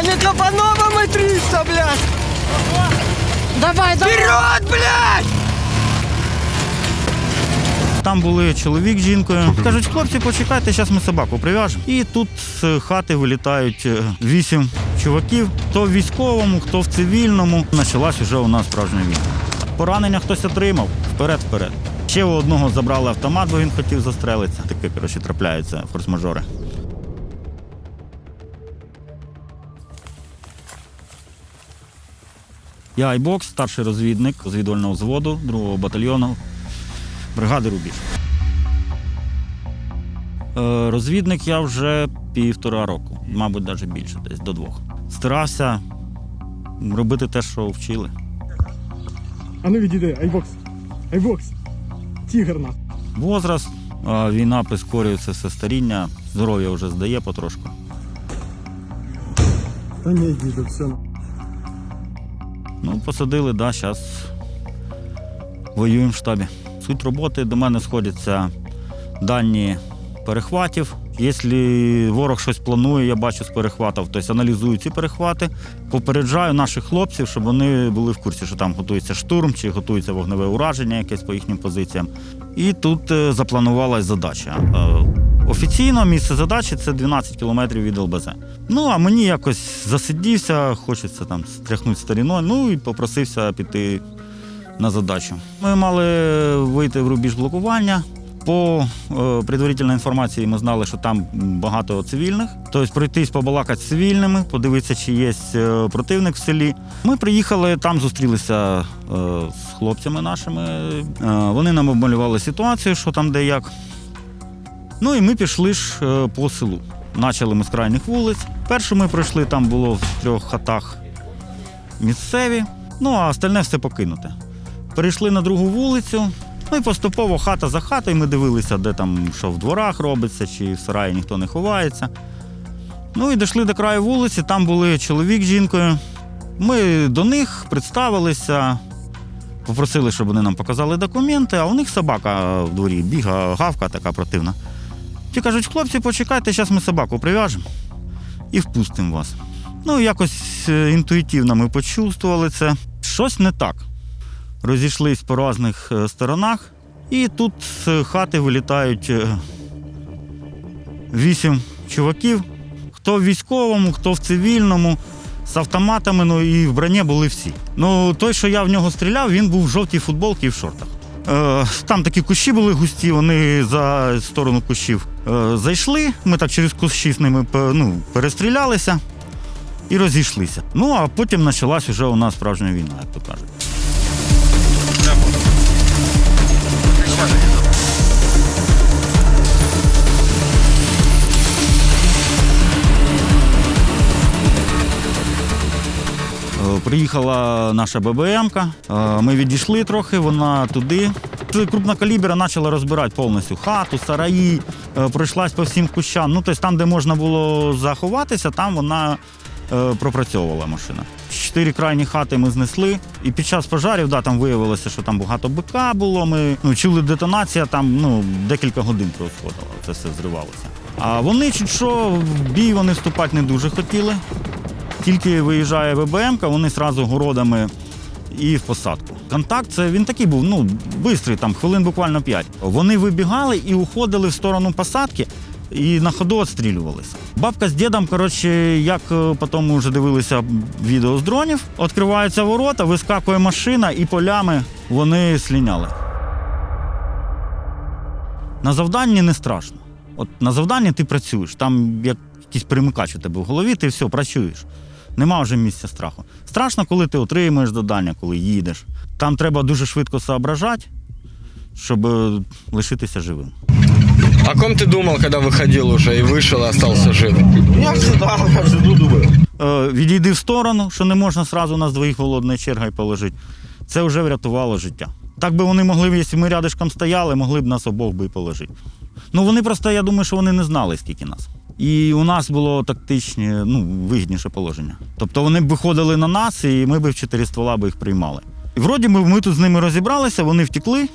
А не по-новому 300, блядь! Давай, давай. Вперед, блядь! Там були чоловік з жінкою. Кажуть, хлопці, почекайте, зараз ми собаку прив'яжемо. І тут з хати вилітають е, вісім чуваків. Хто в військовому, хто в цивільному. Почалась вже у нас справжня війна. Поранення хтось отримав вперед-вперед. Ще у одного забрали автомат, бо він хотів застрелитися. Таке, коротше, трапляється форс-мажори. Я Айбокс, старший розвідник розвідувального взводу 2-го батальйону бригади Рубіж. Е, Розвідник я вже півтора року, мабуть, навіть більше, десь до двох. Старався робити те, що вчили. А ну відійди, айбокс. Айбокс. Тігр на. Возраст, е, війна прискорюється все старіння, здоров'я вже здає потрошку. Та ні, діду, все. Ну, посадили, да, зараз воюємо в штабі. Суть роботи до мене сходяться дані перехватів. Якщо ворог щось планує, я бачу з перехватів, тобто аналізую ці перехвати, попереджаю наших хлопців, щоб вони були в курсі, що там готується штурм чи готується вогневе ураження якесь по їхнім позиціям. І тут е, запланувалась задача. Офіційно місце задачі це 12 кілометрів від ЛБЗ. Ну а мені якось засидівся, хочеться там стряхнути старіною, ну і попросився піти на задачу. Ми мали вийти в рубіж блокування. По е, предварительній інформації ми знали, що там багато цивільних. Тобто пройтись побалакати з цивільними, подивитися, чи є е, противник в селі. Ми приїхали, там зустрілися е, з хлопцями нашими. Вони нам обмалювали ситуацію, що там де як. Ну і ми пішли ж е, по селу. Начали ми з крайніх вулиць. Першу ми пройшли, там було в трьох хатах місцеві, ну а остальне все покинуте. Перейшли на другу вулицю, ну і поступово хата за хатою ми дивилися, де там що в дворах робиться, чи в сараї ніхто не ховається. Ну і дійшли до краю вулиці, там були чоловік з жінкою. Ми до них представилися, попросили, щоб вони нам показали документи, а у них собака в дворі біга, гавка така противна. Ті кажуть, хлопці, почекайте, зараз ми собаку прив'яжемо і впустимо вас. Ну, якось е, інтуїтивно ми почувствували це. Щось не так. Розійшлись по різних е, сторонах, і тут з хати вилітають е, вісім чуваків. Хто в військовому, хто в цивільному, з автоматами, ну і в броні були всі. Ну, той, що я в нього стріляв, він був в жовтій футболці і в шортах. Е, там такі кущі були густі, вони за сторону кущів е, зайшли. Ми так через кущі з ними пе- ну, перестрілялися і розійшлися. Ну а потім почалась вже у нас справжня війна, як то кажуть. Приїхала наша ББМка, е, ми відійшли трохи, вона туди. Це крупнокалібера почала розбирати повністю хату, сараї, е, пройшлась по всім кущам. Ну, тобто там, де можна було заховатися, там вона е, пропрацьовувала машина. Чотири крайні хати ми знесли. І під час пожарів, да, там виявилося, що там багато бика було. Ми ну, чули детонація, там ну, декілька годин происходило, це все зривалося. А вони чуть що в бій вони вступати не дуже хотіли. Тільки виїжджає ВБМ, вони одразу городами і в посадку. Контакт це він такий був, ну, швидкий, там хвилин буквально 5. Вони вибігали і уходили в сторону посадки. І на ходу відстрілювалися. Бабка з дідом, коротше, як е, потім вже дивилися відео з дронів, відкриваються ворота, вискакує машина і полями вони сліняли. На завданні не страшно. От на завданні ти працюєш, там як якийсь перемикач у тебе в голові, ти все працюєш. Нема вже місця страху. Страшно, коли ти отримуєш завдання, коли їдеш. Там треба дуже швидко соображати, щоб е, лишитися живим. О ком ты думал, когда выходил уже и вышел, и остался жив? Я всегда, я всегда думаю. Е, відійди в сторону, що не можна сразу нас двоїх голодною чергою положити. Це вже врятувало життя. Так би вони могли, б, якщо ми рядишком стояли, могли б нас обох би і положити. Ну вони просто, я думаю, що вони не знали, скільки нас. І у нас було тактичне, ну, вигідніше положення. Тобто вони б виходили на нас, і ми б в чотири ствола би їх приймали. І вроді ми, ми тут з ними розібралися, вони втекли,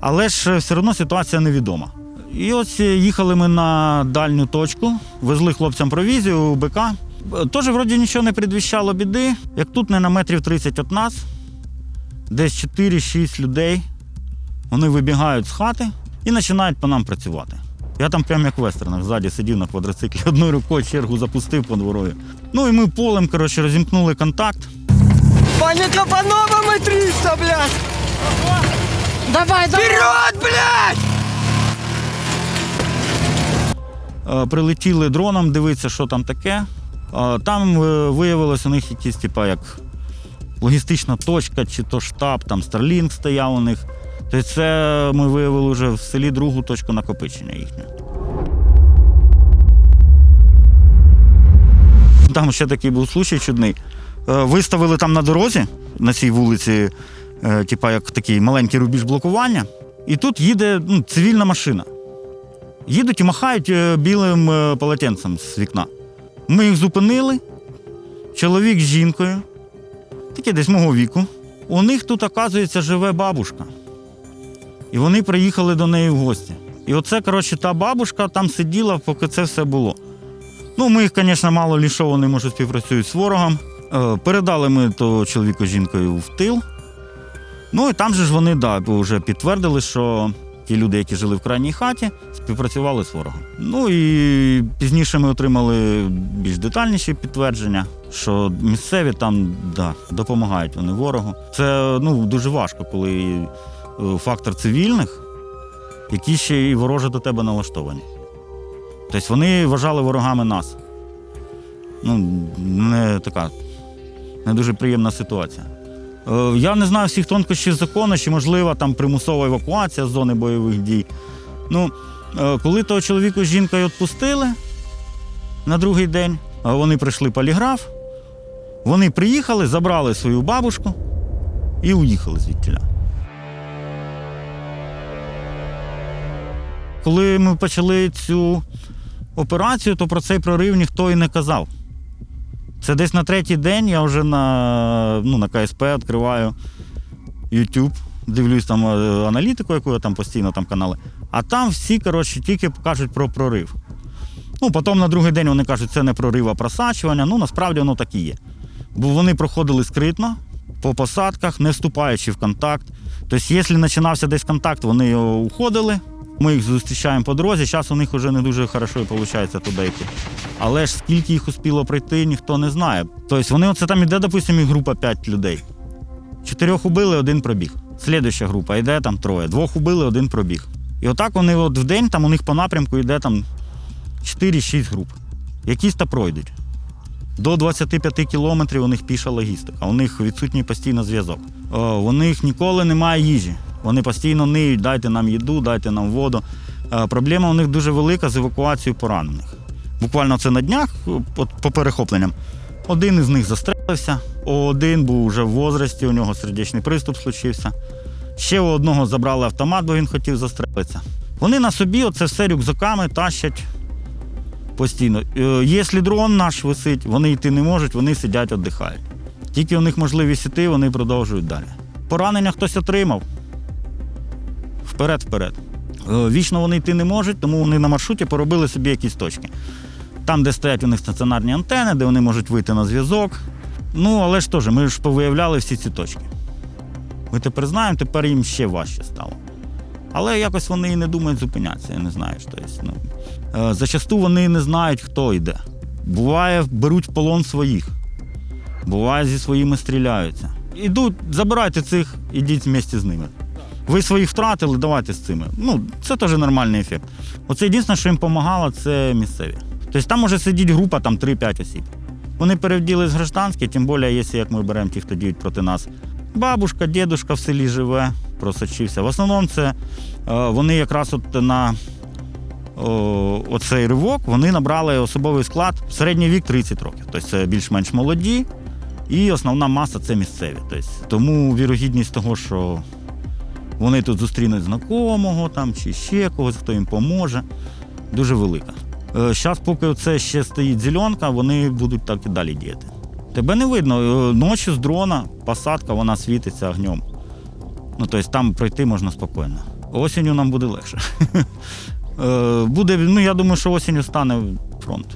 але ж все одно ситуація невідома. І ось їхали ми на дальню точку, везли хлопцям провізію, БК. Теж вроді нічого не предвіщало біди. Як тут не на метрів 30 від нас, десь 4-6 людей. Вони вибігають з хати і починають по нам працювати. Я там прямо як в вестернах ззаді сидів на квадроциклі, одною рукою чергу запустив по дворові. Ну і ми полем, коротше, розімкнули контакт. Паника по новому 300, блядь! Давай, давай. Вперед, блядь! Е, Прилетіли дроном, дивитися, що там таке. Е, Там е, виявилось у них якісь, типа, як логістична точка, чи то штаб, там Starlink стояв у них. Тобто це ми виявили вже в селі другу точку накопичення їхню. Там ще такий був случай чудний. Е, Виставили там на дорозі, на цій вулиці, е, типа як такий маленький рубіж блокування, і тут їде ну, цивільна машина. Їдуть і махають е, білим полотенцем з вікна. Ми їх зупинили. Чоловік з жінкою, таке десь мого віку. У них тут, оказується, живе бабушка. І вони приїхали до неї в гості. І оце, коротше, та бабушка там сиділа, поки це все було. Ну, ми їх, звісно, мало лі що вони може співпрацюють з ворогом. Е, Передали ми того чоловіка з жінкою в тил. Ну і там же ж вони да, вже підтвердили, що ті люди, які жили в крайній хаті, співпрацювали з ворогом. Ну і пізніше ми отримали більш детальніші підтвердження, що місцеві там да, допомагають вони ворогу. Це ну, дуже важко, коли фактор цивільних, які ще й вороже до тебе налаштовані. Тобто вони вважали ворогами нас. Ну, не така не дуже приємна ситуація. Е, Я не знаю всіх тонкощів закону, чи можлива там примусова евакуація з зони бойових дій. Ну, е, коли того чоловіку з жінкою відпустили на другий день, е, вони прийшли поліграф, вони приїхали, забрали свою бабушку і уїхали звідтіля. Коли ми почали цю операцію, то про цей прорив ніхто і не казав. Це десь на третій день я вже на, ну, на КСП відкриваю YouTube, дивлюсь там е, аналітику, яку я там постійно там канали. А там всі, коротше, тільки кажуть про прорив. Ну, потім на другий день вони кажуть, це не прорив, а просачування. Ну, насправді воно так і є. Бо вони проходили скритно по посадках, не вступаючи в контакт. Тобто, якщо починався десь контакт, вони уходили. Ми їх зустрічаємо по дорозі. Зараз у них вже не дуже хорошо виходить туди йти. Але ж скільки їх успіло пройти, ніхто не знає. Тобто вони оце там іде, допустимо, група 5 людей. Чотирьох убили, один пробіг. Слідуща група йде там троє. Двох убили, один пробіг. І отак вони от в день там у них по напрямку йде там 4-6 груп. Якісь та пройдуть. До 25 кілометрів у них піша логістика. У них відсутній постійно зв'язок. У них ніколи немає їжі. Вони постійно ниють, дайте нам їду, дайте нам воду. Е, Проблема у них дуже велика з евакуацією поранених. Буквально це на днях, по перехопленням. Один із них застрелився, один був вже в возрасті, у нього сердечний приступ случився. Ще у одного забрали автомат, бо він хотів застрелитися. Вони на собі оце все рюкзаками тащать постійно. Е, Якщо дрон наш висить, вони йти не можуть, вони сидять, віддихають. Тільки у них можливість іти, вони продовжують далі. Поранення хтось отримав. Вперед-вперед. Е, Вічно вони йти не можуть, тому вони на маршруті поробили собі якісь точки. Там, де стоять у них стаціонарні антени, де вони можуть вийти на зв'язок. Ну, але ж теж, ми ж повиявляли всі ці точки. Ми тепер знаємо, тепер їм ще важче стало. Але якось вони і не думають зупинятися, я не знаю. Що, ну, е, зачасту вони не знають, хто йде. Буває, беруть в полон своїх. Буває, зі своїми стріляються. Ідуть, забирайте цих, ідіть вместе з ними. Ви своїх втратили, давайте з цими. Ну, це теж нормальний ефект. Оце єдине, що їм допомагало, це місцеві. Тобто там може сидіти група там 3-5 осіб. Вони перевділи з гражданських, тим більше, якщо як ми беремо ті, хто діють проти нас. Бабушка, дідушка в селі живе, просочився. В основному це е, вони якраз от на о, оцей ривок вони набрали особовий склад середній вік 30 років. Тобто це більш-менш молоді, і основна маса це місцеві. Тобто, тому вірогідність того, що вони тут зустрінуть знайомого там, чи ще когось, хто їм поможе, дуже велика. Зараз, поки це ще стоїть зеленка, вони будуть так і далі діяти. Тебе не видно. Е, Ночі з дрона посадка, вона світиться огнем. Ну, тобто там пройти можна спокійно. Осінню нам буде легше. Е, Буде, ну я думаю, що осінню стане фронт.